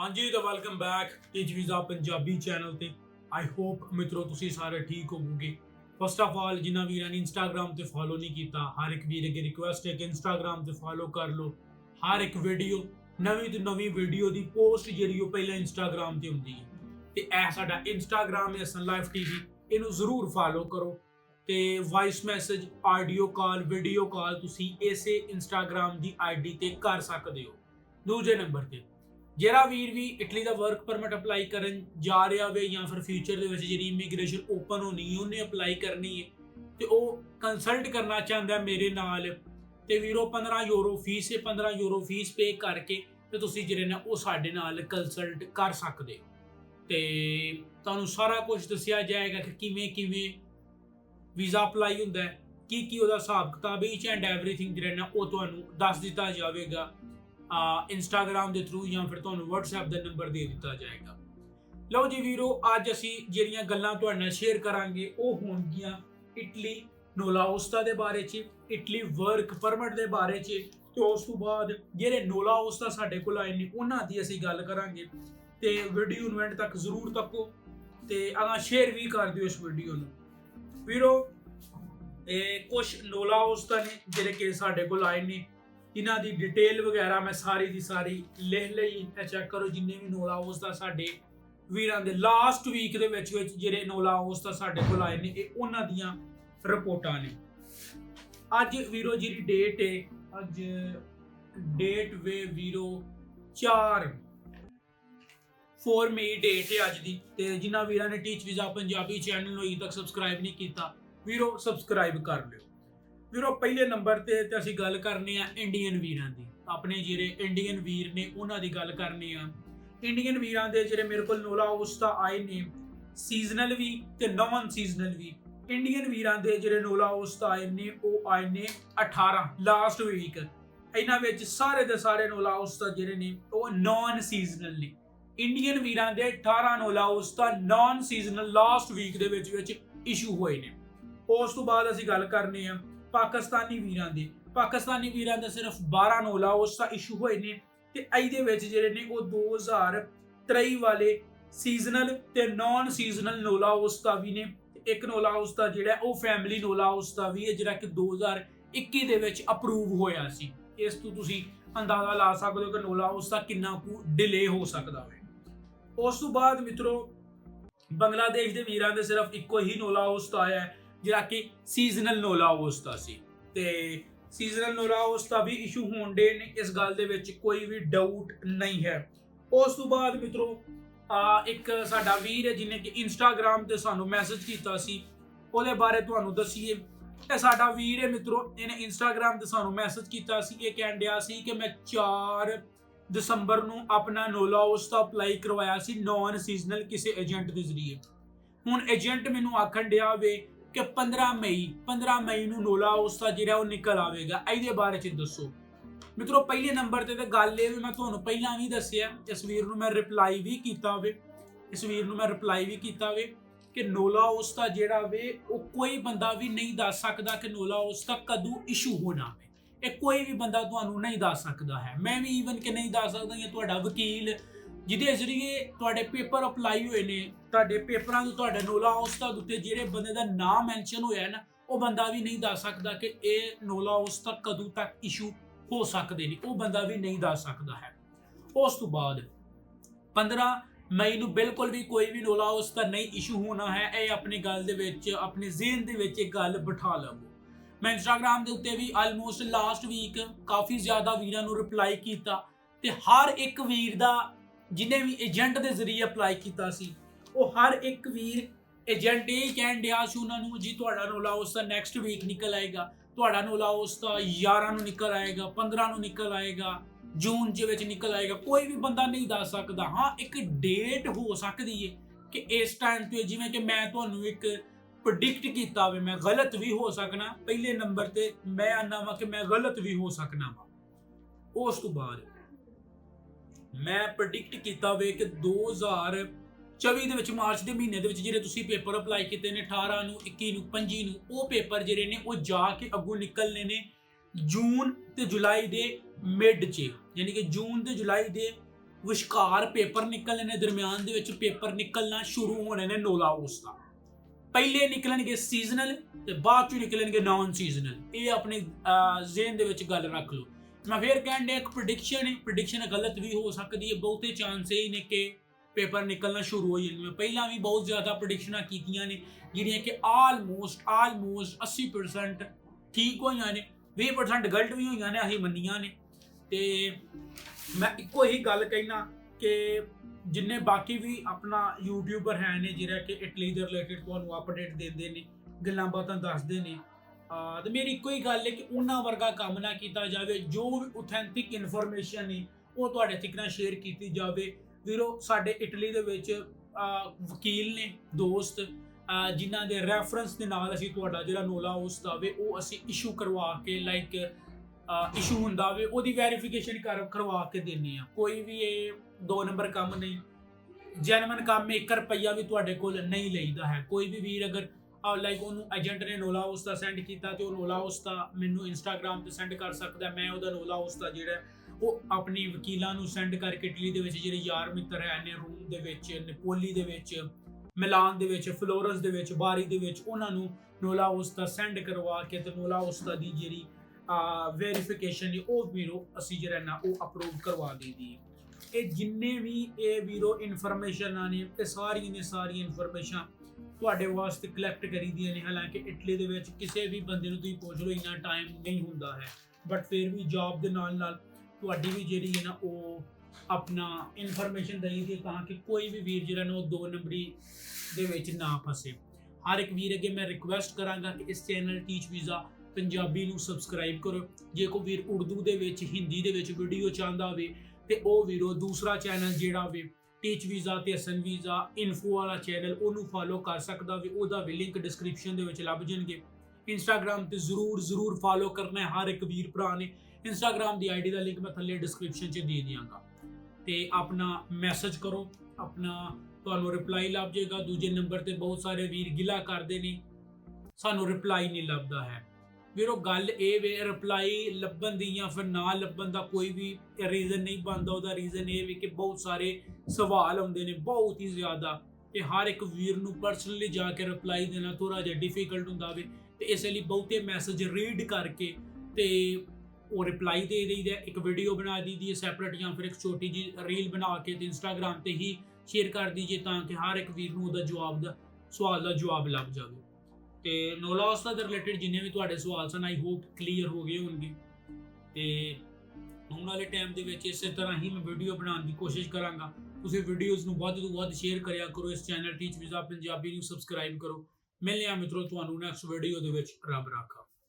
ਹਾਂਜੀ, ਤਾਂ welcome back teach Punjabi channel ਤੇ। ਆਈ ਹੋਪ ਮਿੱਤਰੋ ਤੁਸੀਂ ਸਾਰੇ ਠੀਕ ਹੋਵੋਗੇ। ਫਸਟ ਆਫ ਆਲ ਜਿਨ੍ਹਾਂ ਵੀਰਾਂ ਨੇ ਇੰਸਟਾਗ੍ਰam ਤੇ ਫੋਲੋ ਨਹੀਂ ਕੀਤਾ, ਹਰ ਇੱਕ ਵੀਰ ਅੱਗੇ ਰਿਕੁਐਸਟ ਹੈ ਕਿ ਇੰਸਟਾਗ੍ਰam ਤੇ ਫੋਲੋ ਕਰ ਲਓ। ਹਰ ਇੱਕ ਵੀਡੀਓ ਨਵੀਂ ਤੋਂ ਨਵੀਂ ਵੀਡੀਓ ਦੀ ਪੋਸਟ ਜਿਹੜੀ ਉਹ ਪਹਿਲਾਂ ਇੰਸਟਾਗ੍ਰam ਤੇ ਹੁੰਦੀ ਹੈ। ਤੇ ਇਹ ਸਾਡਾ ਇੰਸਟਾਗ੍ਰam ਹੈ ਸਨ ਲਾਈਫ ਟੀਵੀ ਇਹਨੂੰ ਜ਼ਰੂਰ ਫੋਲੋ ਕਰੋ। ਤੇ voice message audio call video call ਤੁਸੀਂ ਇਸੇ ਇੰਸਟਾਗ੍ਰam ਦੀ ਆਈਡੀ ਤੇ ਕਰ ਸਕਦੇ ਹੋ। ਦੂਜੇ ਨੰਬਰ ਤੇ ਜਿਹੜਾ ਵੀਰ ਵੀ ਇਟਲੀ ਦਾ ਵਰਕ ਪਰਮਿਟ ਅਪਲਾਈ ਕਰਨ ਜਾ ਰਿਹਾ ਹੋਵੇ ਜਾਂ ਫਿਰ ਫਿਊਚਰ ਦੇ ਵਿੱਚ ਜਿਹੜੀ ਇਮੀਗ੍ਰੇਸ਼ਨ ਓਪਨ ਹੋਣੀ ਹੈ, ਉਹਨੇ ਅਪਲਾਈ ਕਰਨੀ ਹੈ ਤੇ ਉਹ ਕੰਸਲਟ ਕਰਨਾ ਚਾਹੁੰਦਾ ਮੇਰੇ ਨਾਲ ਤੇ ਵੀਰੋ 15 ਯੂਰੋ ਫੀਸ ਹੈ 15 ਯੂਰੋ ਫੀਸ ਪੇ ਕਰਕੇ ਤੇ ਤੁਸੀਂ ਜਿਹੜੇ ਨੇ ਉਹ ਸਾਡੇ ਨਾਲ ਕੰਸਲਟ ਕਰ ਸਕਦੇ ਹੋ। ਤੇ ਤੁਹਾਨੂੰ ਸਾਰਾ ਕੁਝ ਦੱਸਿਆ ਜਾਏਗਾ ਕਿ ਕਿਵੇਂ ਕਿਵੇਂ ਵੀਜ਼ਾ ਅਪਲਾਈ ਹੁੰਦਾ ਹੈ, ਕੀ ਕੀ ਉਹਦਾ ਹਿਸਾਬ ਕਿਤਾਬ ਈਚ ਐਂਡ ਐਵਰੀਥਿੰਗ ਜਿਹੜਾ ਨਾ ਉਹ ਤੁਹਾਨੂੰ ਦੱਸ ਦਿੱਤਾ ਜਾਵੇਗਾ। ਇੰਸਟਾਗ੍ਰam ਦੇ ਥਰੂ ਜਾਂ ਫਿਰ ਤੁਹਾਨੂੰ WhatsApp ਦਾ ਨੰਬਰ ਦੇ ਦਿੱਤਾ ਜਾਏਗਾ। ਲਓ ਜੀ ਵੀਰੋ, ਅੱਜ ਅਸੀਂ ਜਿਹੜੀਆਂ ਗੱਲਾਂ ਤੁਹਾਡੇ ਨਾਲ ਸ਼ੇਅਰ ਕਰਾਂਗੇ, ਉਹ ਹੋਣਗੀਆਂ ਇਟਲੀ ਨੋਲਾਓਸਤਾ ਦੇ ਬਾਰੇ 'ਚ, ਇਟਲੀ ਵਰਕ ਪਰਮਿਟ ਦੇ ਬਾਰੇ 'ਚ, ਤੇ ਉਸ ਤੋਂ ਬਾਅਦ ਜਿਹੜੇ ਨੋਲਾਓਸਤਾ ਸਾਡੇ ਕੋਲ ਆਏ ਨੇ, ਉਹਨਾਂ ਦੀ ਅਸੀਂ ਗੱਲ ਕਰਾਂਗੇ। ਤੇ ਵੀਡੀਓ ਨੂੰ ਐਂਡ ਤੱਕ ਜ਼ਰੂਰ ਤੱਕੋ, ਤੇ ਅਗਾ ਸ਼ੇਅਰ ਵੀ ਕਰ ਦਿਓ ਇਸ ਵੀਡੀਓ ਨੂੰ। ਵੀਰੋ, ਇਹ ਕੁਝ ਨੋਲਾਓਸਤਾ ਨੇ, ਜਿਹੜੇ ਕਿ ਸਾਡੇ ਕੋਲ ਆਏ ਨੇ ਇਹਨਾਂ ਦੀ ਡਿਟੇਲ ਵਗੈਰਾ ਮੈਂ ਸਾਰੀ ਦੀ ਸਾਰੀ ਲਿਖ ਲਈ, ਇਹ ਚੈੱਕ ਕਰੋ ਜਿੰਨੇ ਵੀ ਨੋਲਾਓਸਤਾ ਸਾਡੇ ਵੀਰਾਂ ਦੇ ਲਾਸਟ ਵੀਕ ਦੇ ਵਿੱਚ ਵਿੱਚ ਜਿਹੜੇ ਨੋਲਾਓਸਤਾ ਸਾਡੇ ਕੋਲ ਆਏ ਨੇ, ਇਹ ਉਹਨਾਂ ਦੀਆਂ ਰਿਪੋਰਟਾਂ ਨੇ। ਅੱਜ ਵੀਰੋ ਜਿਹੜੀ ਡੇਟ ਹੈ, ਅੱਜ ਡੇਟ ਵੇ ਵੀਰੋ 4 4 ਮਈ ਡੇਟ ਹੈ ਅੱਜ ਦੀ, ਤੇ ਜਿਨ੍ਹਾਂ ਵੀਰਾਂ ਨੇ ਟੀਚ ਵੀਜ਼ਾ ਪੰਜਾਬੀ ਚੈਨਲ ਨੂੰ ਅਜੇ ਤੱਕ ਸਬਸਕ੍ਰਾਈਬ ਨਹੀਂ ਕੀਤਾ, ਵੀਰੋ ਸਬਸਕ੍ਰਾਈਬ ਕਰ ਲਿਓ। ਵੀਰੋ, ਪਹਿਲੇ ਨੰਬਰ ਤੇ ਤੇ ਅਸੀਂ ਗੱਲ ਕਰਨੀ ਆ ਇੰਡੀਅਨ ਵੀਰਾਂ ਦੀ। ਆਪਣੇ ਜਿਹੜੇ ਇੰਡੀਅਨ ਵੀਰ ਨੇ, ਉਹਨਾਂ ਦੀ ਗੱਲ ਕਰਨੀ ਆ। ਇੰਡੀਅਨ ਵੀਰਾਂ ਦੇ ਜਿਹੜੇ ਮੇਰੇ ਕੋਲ ਨੋਲਾ ਉਸਤਾ ਆਏ ਨੇ। ਸੀਜ਼ਨਲ ਵੀ ਤੇ ਨਾਨ ਸੀਜ਼ਨਲ ਵੀ। ਇੰਡੀਅਨ ਵੀਰਾਂ ਦੇ ਜਿਹੜੇ ਨੋਲਾ ਉਸਤਾ ਆਏ ਨੇ, ਉਹ ਆਏ ਨੇ 18 ਲਾਸਟ ਵੀਕ ਇਹਨਾਂ ਵਿੱਚ ਸਾਰੇ ਦੇ ਸਾਰੇ ਨੋਲਾ ਉਸਤਾ ਜਿਹੜੇ ਨੇ, ਉਹ ਨਾਨ ਸੀਜ਼ਨਲ ਨੇ। ਇੰਡੀਅਨ ਵੀਰਾਂ ਦੇ 18 ਨੋਲਾ ਉਸਤਾ ਨਾਨ ਸੀਜ਼ਨਲ ਲਾਸਟ ਵੀਕ ਦੇ ਵਿੱਚ ਵਿੱਚ ਇਸ਼ੂ ਹੋਏ ਨੇ। ਉਸ ਤੋਂ ਬਾਅਦ ਅਸੀਂ ਗੱਲ ਕਰਨੀ ਆ ਪਾਕਿਸਤਾਨੀ ਵੀਰਾਂ ਦੇ। ਪਾਕਿਸਤਾਨੀ ਵੀਰਾਂ ਦੇ ਸਿਰਫ 12 ਨੋਲਾ ਦਾ ਇਸ਼ੂ ਹੋਏ ਨੇ ਤੇ ਇਹਦੇ ਵਿੱਚ ਜਿਹੜੇ ਨੇ ਉਹ 2023 ਵਾਲੇ ਸੀਜ਼ਨਲ ਤੇ ਨਾਨ ਸੀਜ਼ਨਲ ਨੋਲਾ ਉਸਤਾ ਵੀ ਨੇ। ਤੇ ਇੱਕ ਨੋਲਾ ਦਾ ਜਿਹੜਾ, ਉਹ ਫੈਮਿਲੀ ਨੋਲਾ ਦਾ ਵੀ ਹੈ, ਜਿਹੜਾ ਕਿ 2021 ਦੇ ਵਿੱਚ ਅਪਰੂਵ ਹੋਇਆ ਸੀ। ਇਸ ਤੋਂ ਤੁਸੀਂ ਅੰਦਾਜ਼ਾ ਲਾ ਸਕਦੇ ਹੋ ਕਿ ਨੋਲਾ ਦਾ ਕਿੰਨਾ ਕੁ ਡਿਲੇ ਹੋ ਸਕਦਾ ਹੈ ਉਸ ਤੋਂ ਬਾਅਦ ਮਿੱਤਰੋ, ਬੰਗਲਾਦੇਸ਼ ਦੇ ਵੀਰਾਂ ਦੇ ਸਿਰਫ ਇੱਕੋ ਹੀ ਨੋਲਾ ਉਸਤਾ ਆਇਆ ਹੈ। ਜਿਹੜਾ ਕਿ ਸੀਜ਼ਨਲ ਨੋਲਾ ਉਸਤਾ ਸੀ। ਤੇ ਸੀਜ਼ਨਲ ਨੋਲਾ ਉਸਤਾ ਵੀ ਇਸ਼ੂ ਹੋਣ ਦੇ ਨੇ, ਇਸ ਗੱਲ ਦੇ ਵਿੱਚ ਕੋਈ ਵੀ ਡਾਊਟ ਨਹੀਂ ਹੈ। ਉਸ ਤੋਂ ਬਾਅਦ ਮਿੱਤਰੋ, ਆ ਇੱਕ ਸਾਡਾ ਵੀਰ ਹੈ ਜਿਹਨੇ ਕਿ ਇੰਸਟਾਗ੍ਰam ਤੇ ਸਾਨੂੰ ਮੈਸੇਜ ਕੀਤਾ ਸੀ। ਉਹਦੇ ਬਾਰੇ ਤੁਹਾਨੂੰ ਦਸੀਏ। ਇਹ ਸਾਡਾ ਵੀਰ ਹੈ ਮਿੱਤਰੋ, ਇਹਨੇ ਇੰਸਟਾਗ੍ਰam ਤੇ ਸਾਨੂੰ ਮੈਸੇਜ ਕੀਤਾ ਸੀ। ਇਹ ਕਹਿਣ ਡਿਆ ਸੀ ਕਿ ਮੈਂ 4 ਦਸੰਬਰ ਨੂੰ ਆਪਣਾ ਨੋਲਾ ਉਸਤਾ ਅਪਲਾਈ ਕਰਵਾਇਆ ਸੀ ਨਾਨ ਸੀਜ਼ਨਲ ਕਿਸੇ ਏਜੰਟ ਦੇ ਜ਼ਰੀਏ। ਹੁਣ ਏਜੰਟ ਮੈਨੂੰ ਆਖਣ ਡਿਆ ਵੇ ਕਿ 15 ਮਈ 15 ਮਈ ਨੂੰ ਨੋਲਾ ਉਸਤਾ ਜਿਹੜਾ ਉਹ ਨਿਕਲ ਆਵੇਗਾ। ਇਹਦੇ ਬਾਰੇ ਚ ਦੱਸੋ। ਮਿੱਤਰੋ, ਪਹਿਲੇ ਨੰਬਰ ਤੇ ਤਾਂ ਗੱਲ ਇਹ ਵੀ ਮੈਂ ਤੁਹਾਨੂੰ ਪਹਿਲਾਂ ਵੀ ਦੱਸਿਆ ਤਸਵੀਰ ਨੂੰ ਮੈਂ ਰਿਪਲਾਈ ਵੀ ਕੀਤਾ ਹੋਵੇ ਤਸਵੀਰ ਨੂੰ ਮੈਂ ਰਿਪਲਾਈ ਵੀ ਕੀਤਾ ਹੋਵੇ ਕਿ ਨੋਲਾ ਦਾ ਜਿਹੜਾ ਵੇ, ਉਹ ਕੋਈ ਬੰਦਾ ਵੀ ਨਹੀਂ ਦੱਸ ਸਕਦਾ ਕਿ ਨੋਲਾ ਦਾ ਕਦੋਂ ਇਸ਼ੂ ਹੋਣਾ ਵੇ। ਇਹ ਕੋਈ ਵੀ ਬੰਦਾ ਤੁਹਾਨੂੰ ਨਹੀਂ ਦੱਸ ਸਕਦਾ ਹੈ। ਮੈਂ ਵੀ ਈਵਨ ਕਿ ਨਹੀਂ ਦੱਸ ਸਕਦਾ ਜਾਂ ਤੁਹਾਡਾ ਵਕੀਲ ਜਿਹਦੇ ਜ਼ਰੀਏ ਤੁਹਾਡੇ ਪੇਪਰ ਅਪਲਾਈ ਹੋਏ ਨੇ, ਤੁਹਾਡੇ ਪੇਪਰਾਂ ਤੋਂ ਤੁਹਾਡਾ ਨੋਲਾ ਉਸਤਾ ਉੱਤੇ ਜਿਹੜੇ ਬੰਦੇ ਦਾ ਨਾਮ ਮੈਂਸ਼ਨ ਹੋਇਆ ਨਾ, ਉਹ ਬੰਦਾ ਵੀ ਨਹੀਂ ਦੱਸ ਸਕਦਾ ਕਿ ਇਹ ਨੋਲਾ ਉਸਤਾ ਕਦੋਂ ਤੱਕ ਇਸ਼ੂ ਹੋ ਸਕਦੇ ਨੇ, ਉਹ ਬੰਦਾ ਵੀ ਨਹੀਂ ਦੱਸ ਸਕਦਾ ਹੈ। ਉਸ ਤੋਂ ਬਾਅਦ 15 ਮਈ ਨੂੰ ਬਿਲਕੁਲ ਵੀ ਕੋਈ ਵੀ ਨੋਲਾ ਉਸਤਾ ਨਹੀਂ ਇਸ਼ੂ ਹੋਣਾ ਹੈ, ਇਹ ਆਪਣੀ ਗੱਲ ਦੇ ਵਿੱਚ, ਆਪਣੇ ਜ਼ਿਹਨ ਦੇ ਵਿੱਚ ਇਹ ਗੱਲ ਬਿਠਾ ਲਵੋ। ਮੈਂ ਇੰਸਟਾਗ੍ਰam ਦੇ ਉੱਤੇ ਵੀ ਆਲਮੋਸਟ ਲਾਸਟ ਵੀਕ ਕਾਫੀ ਜ਼ਿਆਦਾ ਵੀਰਾਂ ਨੂੰ ਰਿਪਲਾਈ ਕੀਤਾ ਤੇ ਹਰ ਇੱਕ ਵੀਰ ਦਾ ਜਿਨੇ ਵੀ ਏਜੰਟ ਦੇ ਜ਼ਰੀਏ ਅਪਲਾਈ ਕੀਤਾ ਸੀ, ਉਹ ਹਰ ਇੱਕ ਵੀਰ ਏਜੰਟ ਇਹ ਕਹਿਣ ਡਿਆ ਸੀ ਉਹਨਾਂ ਨੂੰ, ਜੀ ਤੁਹਾਡਾ ਨੋਲਾ ਦਾ ਨੈਕਸਟ ਵੀਕ ਨਿਕਲ ਆਏਗਾ। ਤੁਹਾਡਾ ਨੋਲਾ ਉਸਤਾ 11 ਨੂੰ ਨਿਕਲ ਆਏਗਾ 15 ਨੂੰ ਨਿਕਲ ਆਏਗਾ, ਜੂਨ ਦੇ ਵਿੱਚ ਨਿਕਲ ਆਏਗਾ। ਕੋਈ ਵੀ ਬੰਦਾ ਨਹੀਂ ਦੱਸ ਸਕਦਾ। ਹਾਂ, ਇੱਕ ਡੇਟ ਹੋ ਸਕਦੀ ਹੈ ਕਿ ਇਸ ਟਾਈਮ ਤੇ ਜਿਵੇਂ ਕਿ ਮੈਂ ਤੁਹਾਨੂੰ ਇੱਕ ਪ੍ਰੈਡਿਕਟ ਕੀਤਾ ਹੋਵੇ ਮੈਂ ਗਲਤ ਵੀ ਹੋ ਸਕਣਾ, ਪਹਿਲੇ ਨੰਬਰ ਤੇ ਮੈਂ ਆਨਾ ਵਾਂ ਕਿ ਮੈਂ ਗਲਤ ਵੀ ਹੋ ਸਕਣਾ ਵਾਂ। ਉਸ ਤੋਂ ਬਾਅਦ ਮੈਂ ਪ੍ਰੈਡਿਕਟ ਕੀਤਾ ਹੋਵੇ ਕਿ 2024 ਦੇ ਵਿੱਚ ਮਾਰਚ ਦੇ ਮਹੀਨੇ ਦੇ ਵਿੱਚ ਜਿਹੜੇ ਤੁਸੀਂ ਪੇਪਰ ਅਪਲਾਈ ਕੀਤੇ ਨੇ 18 ਨੂੰ 21 ਨੂੰ 25 ਨੂੰ ਉਹ ਪੇਪਰ ਜਿਹੜੇ ਨੇ ਉਹ ਜਾ ਕੇ ਅੱਗੋਂ ਨਿਕਲਨੇ ਨੇ ਜੂਨ ਤੇ ਜੁਲਾਈ ਦੇ ਮਿਡ 'ਚ। ਯਾਨੀ ਕਿ ਜੂਨ ਤੇ ਜੁਲਾਈ ਦੇ ਵਿਚਕਾਰ ਪੇਪਰ ਨਿਕਲਣੇ ਨੇ ਦਰਮਿਆਨ ਦੇ ਵਿੱਚ ਪੇਪਰ ਨਿਕਲਣਾ ਸ਼ੁਰੂ ਹੋਣੇ ਨੇ ਨੋਲਾ ਉਸ ਦਾ। ਪਹਿਲੇ ਨਿਕਲਣਗੇ ਸੀਜ਼ਨਲ ਤੇ ਬਾਅਦ ਚ ਨਿਕਲਣਗੇ ਨਾਨ ਸੀਜ਼ਨਲ ਇਹ ਆਪਣੇ ਅਹ, ਦੇ ਵਿੱਚ ਗੱਲ ਰੱਖ ਲਓ। ਮੈਂ ਫੇਰ ਕਹਿਣ ਡਿਆ ਇੱਕ ਪ੍ਰੈਡਿਕਸ਼ਨ ਹੈ ਪ੍ਰੈਡਿਕਸ਼ਨ ਗਲਤ ਵੀ ਹੋ ਸਕਦੀ ਹੈ, ਬਹੁਤੇ ਚਾਂਸ ਇਹ ਨੇ ਕਿ ਪੇਪਰ ਨਿਕਲਣਾ ਸ਼ੁਰੂ ਹੋ ਜਾਂਦੇ ਮੈਂ ਪਹਿਲਾਂ ਵੀ ਬਹੁਤ ਜ਼ਿਆਦਾ ਪ੍ਰੈਡਿਕਸ਼ਨਾਂ ਕੀਤੀਆਂ ਨੇ, ਜਿਹੜੀਆਂ ਕਿ ਆਲਮੋਸਟ ਆਲਮੋਸਟ 80% ਠੀਕ ਹੋਈਆਂ ਨੇ 20% ਗਲਤ ਵੀ ਹੋਈਆਂ ਨੇ, ਅਸੀਂ ਮੰਨੀਆਂ ਨੇ। ਤੇ ਮੈਂ ਇੱਕੋ ਹੀ ਗੱਲ ਕਹਿਣਾ ਕਿ ਜਿੰਨੇ ਬਾਕੀ ਵੀ ਆਪਣਾ ਯੂਟਿਊਬਰ ਹੈ ਨੇ, ਜਿਹੜਾ ਕਿ ਇਟਲੀ ਦੇ ਰਿਲੇਟਡ ਤੁਹਾਨੂੰ ਅਪਡੇਟ ਦਿੰਦੇ ਨੇ, ਗੱਲਾਂ ਬਾਤਾਂ ਦੱਸਦੇ ਨੇ ਤੇ ਮੇਰੀ ਇੱਕੋ ਹੀ ਗੱਲ ਹੈ ਕਿ ਉਹਨਾਂ ਵਰਗਾ ਕੰਮ ਨਾ ਕੀਤਾ ਜਾਵੇ, ਜੋ ਵੀ ਆਥੈਂਟਿਕ ਇਨਫੋਰਮੇਸ਼ਨ ਨੇ, ਉਹ ਤੁਹਾਡੇ ਤੱਕ ਨਾਲ ਸ਼ੇਅਰ ਕੀਤੀ ਜਾਵੇ। ਵੀਰੋ, ਸਾਡੇ ਇਟਲੀ ਦੇ ਵਿੱਚ ਵਕੀਲ ਨੇ, ਦੋਸਤ ਜਿਨ੍ਹਾਂ ਦੇ ਰੈਫਰੈਂਸ ਦੇ ਨਾਲ ਅਸੀਂ ਤੁਹਾਡਾ ਜਿਹੜਾ ਨੋਲਾ ਉਸ ਦਾ ਵੇ, ਉਹ ਅਸੀਂ ਇਸ਼ੂ ਕਰਵਾ ਕੇ ਲਾਈਕ ਇਸ਼ੂ ਹੁੰਦਾ ਵੇ, ਉਹਦੀ ਵੈਰੀਫਿਕੇਸ਼ਨ ਕਰ, ਕਰਵਾ ਕੇ ਦਿੰਨੇ ਆ ਕੋਈ ਵੀ ਇਹ ਦੋ ਨੰਬਰ ਕੰਮ ਨਹੀਂ। ਜੈਨੂਇਨ ਕੰਮ 1 ਰੁਪਈਆ ਵੀ ਤੁਹਾਡੇ ਕੋਲ ਨਹੀਂ ਲਈਦਾ ਹੈ। ਕੋਈ ਵੀ ਵੀਰ ਅਗਰ ਲਾਈਕ ਉਹਨੂੰ ਏਜੰਟ ਨੇ ਨੋਲਾ ਉਸ ਸੈਂਡ ਕੀਤਾ ਤੇ ਉਹ ਨੋਲਾ ਉਸ ਮੈਨੂੰ ਇੰਸਟਾਗ੍ਰam ਤੇ ਸੈਂਡ ਕਰ ਸਕਦਾ ਮੈਂ ਉਹਦਾ ਨੋਲਾ ਉਸ ਜਿਹੜਾ ਉਹ ਆਪਣੀ ਵਕੀਲਾਂ ਨੂੰ ਸੈਂਡ ਕਰਕੇ ਇਟਲੀ ਦੇ ਵਿੱਚ ਜਿਹੜੇ ਯਾਰ ਮਿੱਤਰ ਹੈ ਨੇ, ਰੂਮ ਦੇ ਵਿੱਚ, ਨੇਪੋਲੀ ਦੇ ਵਿੱਚ, ਮਿਲਾਨ ਦੇ ਵਿੱਚ, ਫਲੋਰੈਂਸ ਦੇ ਵਿੱਚ, ਬਾਰੀ ਦੇ ਵਿੱਚ, ਉਹਨਾਂ ਨੂੰ ਨੋਲਾ ਉਸ ਸੈਂਡ ਕਰਵਾ ਕੇ ਤੇ ਨੋਲਾ ਉਸ ਦੀ ਜਿਹੜੀ ਵੈਰੀਫਿਕੇਸ਼ਨ ਨੇ ਉਹ ਵੀਰੋ ਅਸੀਂ ਜਿਹੜਾ ਨਾ, ਉਹ ਅਪਰੂਵ ਕਰਵਾ ਦੇਦੀ ਇਹ ਜਿੰਨੇ ਵੀ ਇਹ ਵੀਰੋ ਇਨਫੋਰਮੇਸ਼ਨ ਨੇ, ਇਹ ਸਾਰੀਆਂ ਨੇ ਸਾਰੀਆਂ ਇਨਫੋਰਮੇਸ਼ਨ ਤੁਹਾਡੇ ਵਾਸਤੇ ਕਲੈਕਟ ਕਰੀ ਦੀਆਂ ਨੇ, ਹਾਲਾਂਕਿ ਇਟਲੀ ਦੇ ਵਿੱਚ ਕਿਸੇ ਵੀ ਬੰਦੇ ਨੂੰ ਤੁਸੀਂ ਪੁੱਛ ਲਓ, ਇੰਨਾ ਟਾਈਮ ਨਹੀਂ ਹੁੰਦਾ ਹੈ। ਬਟ ਫਿਰ ਵੀ ਜੌਬ ਦੇ ਨਾਲ ਨਾਲ ਤੁਹਾਡੀ ਵੀ ਜਿਹੜੀ ਹੈ ਨਾ, ਉਹ ਆਪਣਾ ਇਨਫੋਰਮੇਸ਼ਨ ਦੇਈਦੀ ਤਾਂ ਕਿ ਕੋਈ ਵੀ ਵੀਰ ਜਿਹੜਾ ਨਾ, ਉਹ ਦੋ ਨੰਬਰੀ ਦੇ ਵਿੱਚ ਨਾ ਫਸੇ। ਹਰ ਇੱਕ ਵੀਰ ਅੱਗੇ ਮੈਂ ਰਿਕੁਐਸਟ ਕਰਾਂਗਾ ਕਿ ਇਸ ਚੈਨਲ ਟੀਚ ਵੀਜ਼ਾ ਪੰਜਾਬੀ ਨੂੰ ਸਬਸਕ੍ਰਾਈਬ ਕਰੋ। ਜੇ ਕੋਈ ਵੀਰ ਉਰਦੂ ਦੇ ਵਿੱਚ, ਹਿੰਦੀ ਦੇ ਵਿੱਚ ਵੀਡੀਓ ਚਾਹੁੰਦਾ ਹੋਵੇ, ਤੇ ਉਹ ਵੀਰੋ ਦੂਸਰਾ ਚੈਨਲ ਜਿਹੜਾ ਹੋਵੇ ਟੀਚ ਵੀਜ਼ਾ ਤੇ ਅਸਨ ਵੀਜ਼ਾ ਇਨਫੋ ਵਾਲਾ ਚੈਨਲ ਉਹਨੂੰ ਫਾਲੋ ਕਰ ਸਕਦਾ ਵੀ ਉਹਦਾ ਵੀ ਲਿੰਕ ਡਿਸਕ੍ਰਿਪਸ਼ਨ ਦੇ ਵਿੱਚ ਲੱਭ ਜਾਣਗੇ। ਇੰਸਟਾਗ੍ਰam ਤੇ ਜ਼ਰੂਰ ਜ਼ਰੂਰ ਫਾਲੋ ਕਰਨਾ ਹੈ, ਹਰ ਇੱਕ ਵੀਰ ਭਰਾ ਨੇ। ਇੰਸਟਾਗ੍ਰam ਦੀ ਆਈਡੀ ਦਾ ਲਿੰਕ ਮੈਂ ਥੱਲੇ ਡਿਸਕ੍ਰਿਪਸ਼ਨ 'ਚ ਦੇ ਦਿਆਂਗਾ। ਤੇ ਆਪਣਾ ਮੈਸੇਜ ਕਰੋ, ਆਪਣਾ ਤੁਹਾਨੂੰ ਰਿਪਲਾਈ ਲੱਭ ਜਾਏਗਾ। ਦੂਜੇ ਨੰਬਰ ਤੇ ਬਹੁਤ ਸਾਰੇ ਵੀਰ ਗਿਲਾ ਕਰਦੇ ਨੇ। ਸਾਨੂੰ ਰਿਪਲਾਈ ਨਹੀਂ ਲੱਭਦਾ ਹੈ। ਵੀਰੋ ਗੱਲ ਇਹ ਵੇ ਰਿਪਲਾਈ ਲੱਭਣ ਦੀ ਜਾਂ ਫਿਰ ਨਾ ਲੱਭਣ ਦਾ ਕੋਈ ਵੀ ਰੀਜ਼ਨ ਨਹੀਂ ਬਣਦਾ, ਉਹਦਾ ਰੀਜ਼ਨ ਇਹ ਵੀ ਕਿ ਬਹੁਤ ਸਾਰੇ ਸਵਾਲ ਆਉਂਦੇ ਨੇ, ਬਹੁਤ ਹੀ ਜ਼ਿਆਦਾ ਤੇ ਹਰ ਇੱਕ ਵੀਰ ਨੂੰ ਪਰਸਨਲੀ ਜਾ ਕੇ ਰਿਪਲਾਈ ਦੇਣਾ ਥੋੜਾ ਜਿਹਾ ਡਿਫਿਕਲਟ ਹੁੰਦਾ ਵੇ ਤੇ ਇਸ ਲਈ ਬਹੁਤੇ ਮੈਸੇਜ ਰੀਡ ਕਰਕੇ ਤੇ ਉਹ ਰਿਪਲਾਈ ਦੇ ਦਈਦਾ ਇੱਕ ਵੀਡੀਓ ਬਣਾ ਦਈਦੀ ਹੈ ਸੈਪਰੇਟ ਜਾਂ ਫਿਰ ਇੱਕ ਛੋਟੀ ਜੀ ਰੀਲ ਬਣਾ ਕੇ ਤੇ ਇੰਸਟਾਗ੍ਰam ਤੇ ਹੀ ਸ਼ੇਅਰ ਕਰ ਦਈਏ ਤਾਂ ਕਿ ਹਰ ਇੱਕ ਵੀਰ ਨੂੰ ਉਹਦਾ ਜਵਾਬ ਦਾ, ਸਵਾਲ ਦਾ ਜਵਾਬ ਲੱਭ ਜਾਵੇ। ਤੇ ਨੋਲਾਸਤਾ ਦੇ ਰਿਲੇਟਡ ਜਿੰਨੇ ਵੀ ਤੁਹਾਡੇ ਸਵਾਲ ਸਨ ਆਈ ਹੋਪ ਕਲੀਅਰ ਹੋ ਗਏ ਹੋਣਗੇ। ਤੇ ਆਉਣ ਵਾਲੇ ਟਾਈਮ ਦੇ ਵਿੱਚ ਇਸੇ ਤਰ੍ਹਾਂ ਹੀ ਮੈਂ ਵੀਡੀਓ ਬਣਾਉਣ ਦੀ ਕੋਸ਼ਿਸ਼ ਕਰਾਂਗਾ। ਤੁਸੀਂ ਵੀਡੀਓਜ਼ ਨੂੰ ਵੱਧ ਤੋਂ ਵੱਧ ਸ਼ੇਅਰ ਕਰਿਆ ਕਰੋ, ਇਸ ਚੈਨਲ ਟੀਚ ਵੀਜ਼ਾ ਪੰਜਾਬੀ ਨੂੰ ਸਬਸਕ੍ਰਾਈਬ ਕਰੋ। ਮਿਲਦੇ ਹਾਂ ਮਿੱਤਰੋ ਤੁਹਾਨੂੰ ਨੈਕਸਟ ਵੀਡੀਓ ਦੇ ਵਿੱਚ। ਰੱਬ ਰਾਖਾ।